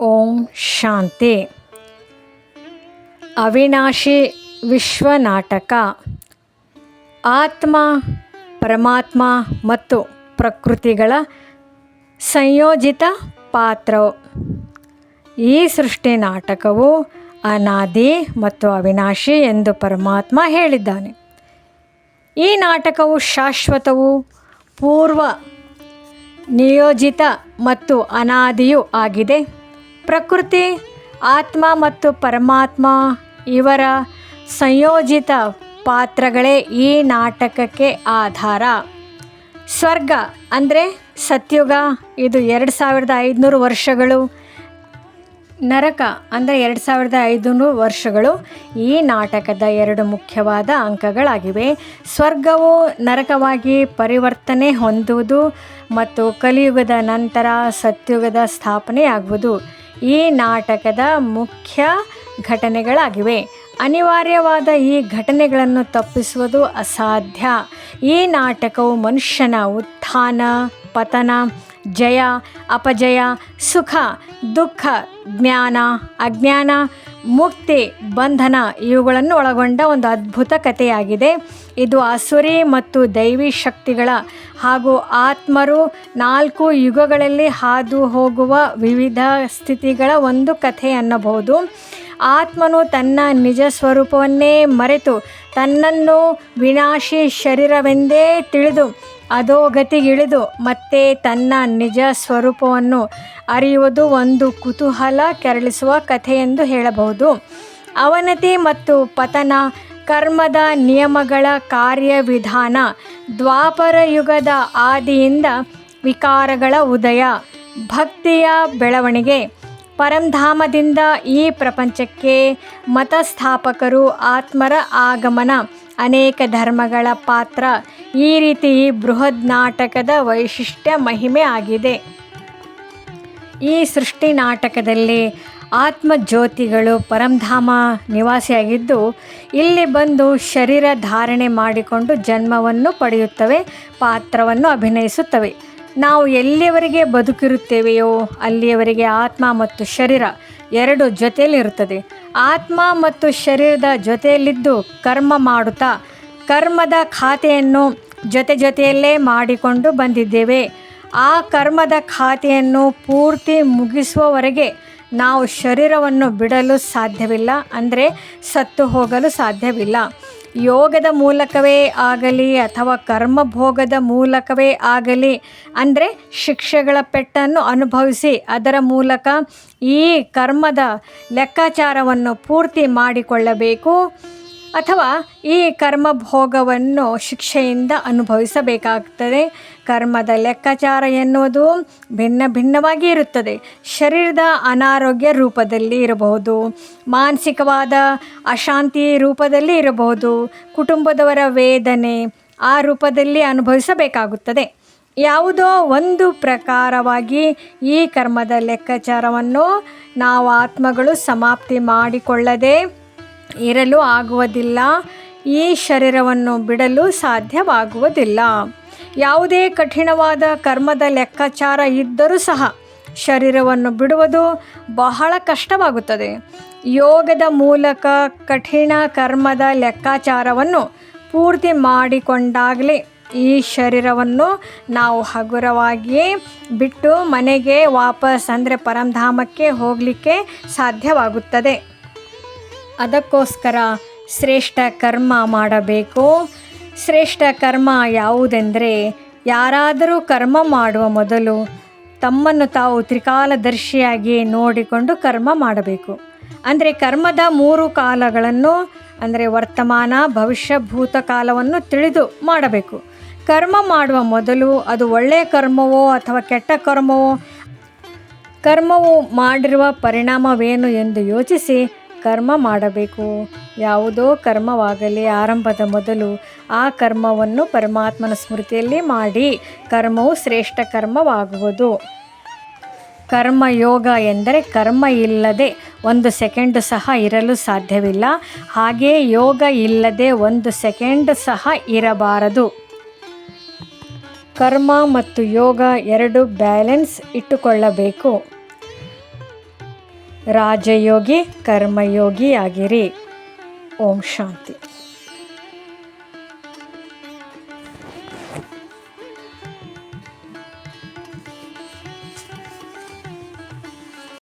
ಓಂ ಶಾಂತಿ. ಅವಿನಾಶಿ ವಿಶ್ವನಾಟಕ ಆತ್ಮ, ಪರಮಾತ್ಮ ಮತ್ತು ಪ್ರಕೃತಿಗಳ ಸಂಯೋಜಿತ ಪಾತ್ರ ಈ ಸೃಷ್ಟಿ ನಾಟಕವು ಅನಾದಿ ಮತ್ತು ಅವಿನಾಶಿ ಎಂದು ಪರಮಾತ್ಮ ಹೇಳಿದ್ದಾನೆ. ಈ ನಾಟಕವು ಶಾಶ್ವತವು ಪೂರ್ವ ನಿಯೋಜಿತ ಮತ್ತು ಅನಾದಿಯೂ ಆಗಿದೆ. ಪ್ರಕೃತಿ, ಆತ್ಮ ಮತ್ತು ಪರಮಾತ್ಮ ಇವರ ಸಂಯೋಜಿತ ಪಾತ್ರಗಳೇ ಈ ನಾಟಕಕ್ಕೆ ಆಧಾರ. ಸ್ವರ್ಗ ಅಂದರೆ ಸತ್ಯುಗ. ಇದು ಎರಡು ಸಾವಿರದ ಐದುನೂರು ವರ್ಷಗಳು. ನರಕ ಅಂದರೆ ಎರಡು ಸಾವಿರದ ಐದುನೂರು ವರ್ಷಗಳು ಈ ನಾಟಕದ ಎರಡು ಮುಖ್ಯವಾದ ಅಂಕಗಳಾಗಿವೆ. ಸ್ವರ್ಗವು ನರಕವಾಗಿ ಪರಿವರ್ತನೆ ಹೊಂದುವುದು ಮತ್ತು ಕಲಿಯುಗದ ನಂತರ ಸತ್ಯುಗದ ಸ್ಥಾಪನೆಯಾಗುವುದು. ಈ ನಾಟಕದ ಮುಖ್ಯ ಘಟನೆಗಳಾಗಿವೆ. ಅನಿವಾರ್ಯವಾದ ಈ ಘಟನೆಗಳನ್ನು ತಪ್ಪಿಸುವುದು ಅಸಾಧ್ಯ. ಈ ನಾಟಕವು ಮನುಷ್ಯನ ಉತ್ಥಾನ, ಪತನ, ಜಯ, ಅಪಜಯ, ಸುಖ, ದುಃಖ, ಜ್ಞಾನ, ಅಜ್ಞಾನ ಮುಕ್ತಿ, ಬಂಧನ ಇವುಗಳನ್ನು ಒಳಗೊಂಡ ಒಂದು ಅದ್ಭುತ ಕಥೆಯಾಗಿದೆ. ಇದು ಅಸುರಿ ಮತ್ತು ದೈವಿ ಶಕ್ತಿಗಳ ಹಾಗೂ ಆತ್ಮರು ನಾಲ್ಕು ಯುಗಗಳಲ್ಲಿ ಹಾದು ಹೋಗುವ ವಿವಿಧ ಸ್ಥಿತಿಗಳ ಒಂದು ಕಥೆ ಅನ್ನಬಹುದು. ಆತ್ಮನು ತನ್ನ ನಿಜ ಸ್ವರೂಪವನ್ನೇ ಮರೆತು ತನ್ನನ್ನು ವಿನಾಶಿ ಶರೀರವೆಂದೇ ತಿಳಿದು ಅಧೋಗತಿಗಿಳಿದು ಮತ್ತೆ ತನ್ನ ನಿಜ ಸ್ವರೂಪವನ್ನು ಅರಿಯುವುದು ಒಂದು ಕುತೂಹಲ ಕೆರಳಿಸುವ ಕಥೆ ಎಂದು ಹೇಳಬಹುದು. ಅವನತಿ ಮತ್ತು ಪತನ, ಕರ್ಮದ ನಿಯಮಗಳ ಕಾರ್ಯವಿಧಾನ, ದ್ವಾಪರ ಯುಗದ ಆದಿಯಿಂದ ವಿಕಾರಗಳ ಉದಯ, ಭಕ್ತಿಯ ಬೆಳವಣಿಗೆ, ಪರಂಧಾಮದಿಂದ ಈ ಪ್ರಪಂಚಕ್ಕೆ ಮತಸ್ಥಾಪಕರು ಆತ್ಮರ ಆಗಮನ, ಅನೇಕ ಧರ್ಮಗಳ ಪಾತ್ರ ಈ ರೀತಿ ಈ ಬೃಹದ್ ನಾಟಕದ ವೈಶಿಷ್ಟ್ಯ ಮಹಿಮೆ ಆಗಿದೆ. ಈ ಸೃಷ್ಟಿ ನಾಟಕದಲ್ಲಿ ಆತ್ಮ ಜ್ಯೋತಿಗಳು ಪರಂಧಾಮ ನಿವಾಸಿಯಾಗಿದ್ದು, ಇಲ್ಲಿ ಬಂದು ಶರೀರ ಧಾರಣೆ ಮಾಡಿಕೊಂಡು ಜನ್ಮವನ್ನು ಪಡೆಯುತ್ತವೆ, ಪಾತ್ರವನ್ನು ಅಭಿನಯಿಸುತ್ತವೆ. ನಾವು ಎಲ್ಲಿಯವರೆಗೆ ಬದುಕಿರುತ್ತೇವೆಯೋ, ಅಲ್ಲಿಯವರೆಗೆ ಆತ್ಮ ಮತ್ತು ಶರೀರ ಎರಡು ಜೊತೆಯಲ್ಲಿರುತ್ತದೆ. ಆತ್ಮ ಮತ್ತು ಶರೀರದ ಜೊತೆಯಲ್ಲಿದ್ದು ಕರ್ಮ ಮಾಡುತ್ತಾ ಕರ್ಮದ ಖಾತೆಯನ್ನು ಜೊತೆ ಜೊತೆಯಲ್ಲೇ ಮಾಡಿಕೊಂಡು ಬಂದಿದ್ದೇವೆ. ಆ ಕರ್ಮದ ಖಾತೆಯನ್ನು ಪೂರ್ತಿ ಮುಗಿಸುವವರೆಗೆ ನಾವು ಶರೀರವನ್ನು ಬಿಡಲು ಸಾಧ್ಯವಿಲ್ಲ. ಅಂದರೆ ಸತ್ತು ಹೋಗಲು ಸಾಧ್ಯವಿಲ್ಲ. ಯೋಗದ ಮೂಲಕವೇ ಆಗಲಿ ಅಥವಾ ಕರ್ಮಭೋಗದ ಮೂಲಕವೇ ಆಗಲಿ, ಅಂದರೆ ಶಿಕ್ಷೆಗಳ ಪೆಟ್ಟನ್ನು ಅನುಭವಿಸಿ ಅದರ ಮೂಲಕ ಈ ಕರ್ಮದ ಲೆಕ್ಕಾಚಾರವನ್ನು ಪೂರ್ತಿ ಮಾಡಿಕೊಳ್ಳಬೇಕು. ಅಥವಾ ಈ ಕರ್ಮ ಭೋಗವನ್ನು ಶಿಕ್ಷೆಯಿಂದ ಅನುಭವಿಸಬೇಕಾಗ್ತದೆ. ಕರ್ಮದ ಲೆಕ್ಕಾಚಾರ ಎನ್ನುವುದು ಭಿನ್ನ ಭಿನ್ನವಾಗಿ ಇರುತ್ತದೆ. ಶರೀರದ ಅನಾರೋಗ್ಯ ರೂಪದಲ್ಲಿ ಇರಬಹುದು. ಮಾನಸಿಕವಾದ ಅಶಾಂತಿ ರೂಪದಲ್ಲಿ ಇರಬಹುದು. ಕುಟುಂಬದವರ ವೇದನೆ ಆ ರೂಪದಲ್ಲಿ ಅನುಭವಿಸಬೇಕಾಗುತ್ತದೆ. ಯಾವುದೋ ಒಂದು ಪ್ರಕಾರವಾಗಿ ಈ ಕರ್ಮದ ಲೆಕ್ಕಾಚಾರವನ್ನು ನಾವು ಆತ್ಮಗಳು ಸಮಾಪ್ತಿ ಮಾಡಿಕೊಳ್ಳದೆ ಇರಲು ಆಗುವುದಿಲ್ಲ. ಈ ಶರೀರವನ್ನು ಬಿಡಲು ಸಾಧ್ಯವಾಗುವುದಿಲ್ಲ. ಯಾವುದೇ ಕಠಿಣವಾದ ಕರ್ಮದ ಲೆಕ್ಕಾಚಾರ ಇದ್ದರೂ ಸಹ ಶರೀರವನ್ನು ಬಿಡುವುದು ಬಹಳ ಕಷ್ಟವಾಗುತ್ತದೆ. ಯೋಗದ ಮೂಲಕ ಕಠಿಣ ಕರ್ಮದ ಲೆಕ್ಕಾಚಾರವನ್ನು ಪೂರ್ತಿ ಮಾಡಿಕೊಂಡಾಗಲೇ ಈ ಶರೀರವನ್ನು ನಾವು ಹಗುರವಾಗಿ ಬಿಟ್ಟು ಮನೆಗೆ ವಾಪಸ್ ಅಂದರೆ ಪರಂಧಾಮಕ್ಕೆ ಹೋಗಲಿಕ್ಕೆ ಸಾಧ್ಯವಾಗುತ್ತದೆ. ಅದಕ್ಕೋಸ್ಕರ ಶ್ರೇಷ್ಠ ಕರ್ಮ ಮಾಡಬೇಕು. ಶ್ರೇಷ್ಠ ಕರ್ಮ ಯಾವುದೆಂದರೆ ಯಾರಾದರೂ ಕರ್ಮ ಮಾಡುವ ಮೊದಲು ತಮ್ಮನ್ನು ತಾವು ತ್ರಿಕಾಲದರ್ಶಿಯಾಗಿ ನೋಡಿಕೊಂಡು ಕರ್ಮ ಮಾಡಬೇಕು. ಅಂದರೆ ಕರ್ಮದ ಮೂರು ಕಾಲಗಳನ್ನು, ಅಂದರೆ ವರ್ತಮಾನ, ಭವಿಷ್ಯ ಭೂತಕಾಲವನ್ನು ತಿಳಿದು ಮಾಡಬೇಕು. ಕರ್ಮ ಮಾಡುವ ಮೊದಲು ಅದು ಒಳ್ಳೆಯ ಕರ್ಮವೋ ಅಥವಾ ಕೆಟ್ಟ ಕರ್ಮವೋ, ಕರ್ಮವು ಮಾಡಿರುವ ಪರಿಣಾಮವೇನು ಎಂದು ಯೋಚಿಸಿ ಕರ್ಮ ಮಾಡಬೇಕು. ಯಾವುದೋ ಕರ್ಮವಾಗಲಿ ಆರಂಭದ ಮೊದಲು ಆ ಕರ್ಮವನ್ನು ಪರಮಾತ್ಮನ ಸ್ಮೃತಿಯಲ್ಲಿ ಮಾಡಿ ಕರ್ಮವು ಶ್ರೇಷ್ಠ ಕರ್ಮವಾಗುವುದು. ಕರ್ಮಯೋಗ ಎಂದರೆ ಕರ್ಮ ಇಲ್ಲದೆ ಒಂದು ಸೆಕೆಂಡ್ ಸಹ ಇರಲು ಸಾಧ್ಯವಿಲ್ಲ. ಹಾಗೆ ಯೋಗ ಇಲ್ಲದೆ ಒಂದು ಸೆಕೆಂಡ್ ಸಹ ಇರಬಾರದು. ಕರ್ಮ ಮತ್ತು ಯೋಗ ಎರಡು ಬ್ಯಾಲೆನ್ಸ್ ಇಟ್ಟುಕೊಳ್ಳಬೇಕು. ರಾಜಯೋಗಿ ಕರ್ಮಯೋಗಿ ಆಗಿರಿ. ಓಂ ಶಾಂತಿ.